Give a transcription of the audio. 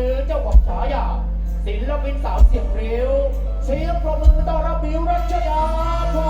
ือเจ้าของฉายาศิลปินสาวเสียงริ้ว เสียงประมือต้อนรับบิวรัชยาพ่อ